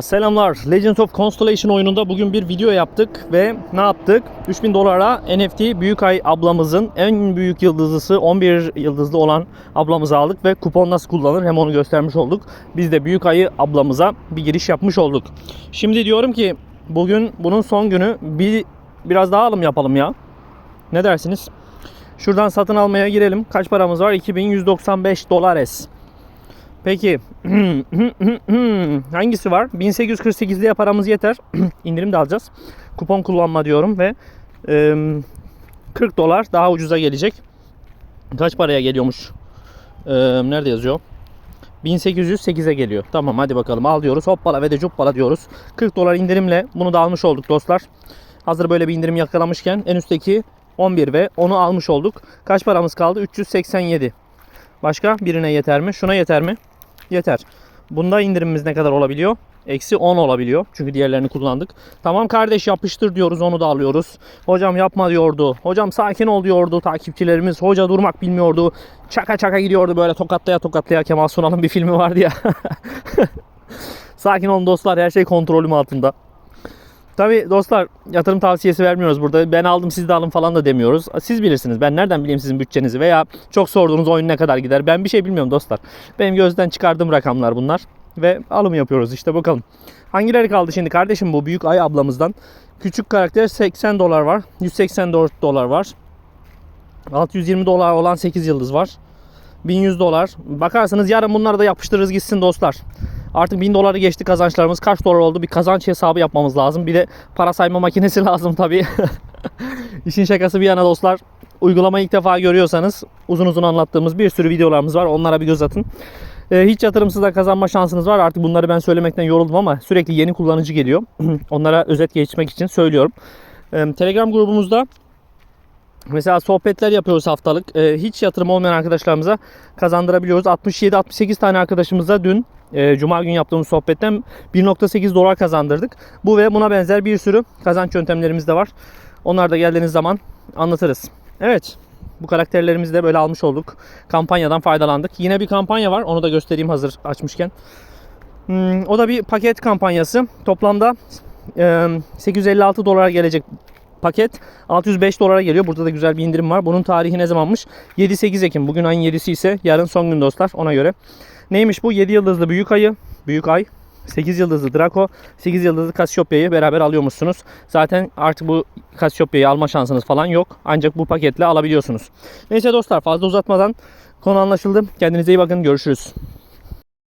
Selamlar. Legends of Constellation oyununda bugün bir video yaptık ve ne yaptık? 3000 dolara NFT Büyükay ablamızın en büyük yıldızlısı 11 yıldızlı olan ablamızı aldık ve kupon nasıl kullanılır hem onu göstermiş olduk. Biz de Büyükay'ı ablamıza bir giriş yapmış olduk. Şimdi diyorum ki bugün bunun son günü bir biraz daha alım yapalım ya. Ne dersiniz? Şuradan satın almaya girelim. Kaç paramız var? 2195 dolares. Peki hangisi var? 1848'liye paramız yeter. İndirim de alacağız. Kupon kullanma diyorum ve e, 40 dolar daha ucuza gelecek. Kaç paraya geliyormuş? Nerede yazıyor? 1808'e geliyor. Tamam hadi bakalım al diyoruz. Hoppala ve de cuppala diyoruz. 40 dolar indirimle bunu da almış olduk dostlar. Hazır böyle bir indirim yakalamışken en üstteki 11 ve onu almış olduk. Kaç paramız kaldı? 387. Başka birine yeter mi? Şuna yeter mi? Yeter. Bunda indirimimiz ne kadar olabiliyor? Eksi 10 olabiliyor. Çünkü diğerlerini kullandık. Tamam kardeş yapıştır diyoruz onu da alıyoruz. Hocam yapma diyordu. Hocam sakin ol diyordu takipçilerimiz. Hoca durmak bilmiyordu. Çaka çaka gidiyordu böyle tokatlaya tokatlaya Kemal Sunal'ın bir filmi vardı ya. sakin olun dostlar her şey kontrolüm altında. Tabi dostlar yatırım tavsiyesi vermiyoruz burada. Ben aldım siz de alın falan da demiyoruz. Siz bilirsiniz. Ben nereden bileyim sizin bütçenizi veya çok sorduğunuz oyun ne kadar gider. Ben bir şey bilmiyorum dostlar. Benim gözden çıkardığım rakamlar bunlar. Ve alım yapıyoruz işte bakalım. Hangileri kaldı şimdi kardeşim bu büyük ay ablamızdan? Küçük karakter 80 dolar var. 184 dolar var. 620 dolar olan 8 yıldız var. 1100 dolar. Bakarsanız yarın bunları da yapıştırırız gitsin dostlar. Artık 1000 doları geçti kazançlarımız. Kaç dolar oldu? Bir kazanç hesabı yapmamız lazım. Bir de para sayma makinesi lazım tabii. İşin şakası bir yana dostlar. Uygulamayı ilk defa görüyorsanız uzun uzun anlattığımız bir sürü videolarımız var. Onlara bir göz atın. Ee, hiç yatırımsız da kazanma şansınız var. Artık bunları ben söylemekten yoruldum ama sürekli yeni kullanıcı geliyor. Onlara özet geçmek için söylüyorum. Ee, Telegram grubumuzda Mesela sohbetler yapıyoruz haftalık. Ee, hiç yatırım olmayan arkadaşlarımıza kazandırabiliyoruz. 67-68 tane arkadaşımıza dün e, Cuma günü yaptığımız sohbetten 1.8 dolar kazandırdık. Bu ve buna benzer bir sürü kazanç yöntemlerimiz de var. Onlar da geldiğiniz zaman anlatırız. Evet. Bu karakterlerimizi de böyle almış olduk. Kampanyadan faydalandık. Yine bir kampanya var. Onu da göstereyim hazır açmışken. Hmm, o da bir paket kampanyası. Toplamda e, 856 dolara gelecek paket 605 dolara geliyor. Burada da güzel bir indirim var. Bunun tarihi ne zamanmış? 7-8 Ekim. Bugün ayın 7'si ise yarın son gün dostlar ona göre. Neymiş bu? 7 yıldızlı büyük ayı, büyük ay. 8 yıldızlı Draco, 8 yıldızlı Cassiopea'yı beraber alıyormuşsunuz. Zaten artık bu Cassiopea'yı alma şansınız falan yok. Ancak bu paketle alabiliyorsunuz. Neyse dostlar fazla uzatmadan konu anlaşıldı. Kendinize iyi bakın. Görüşürüz.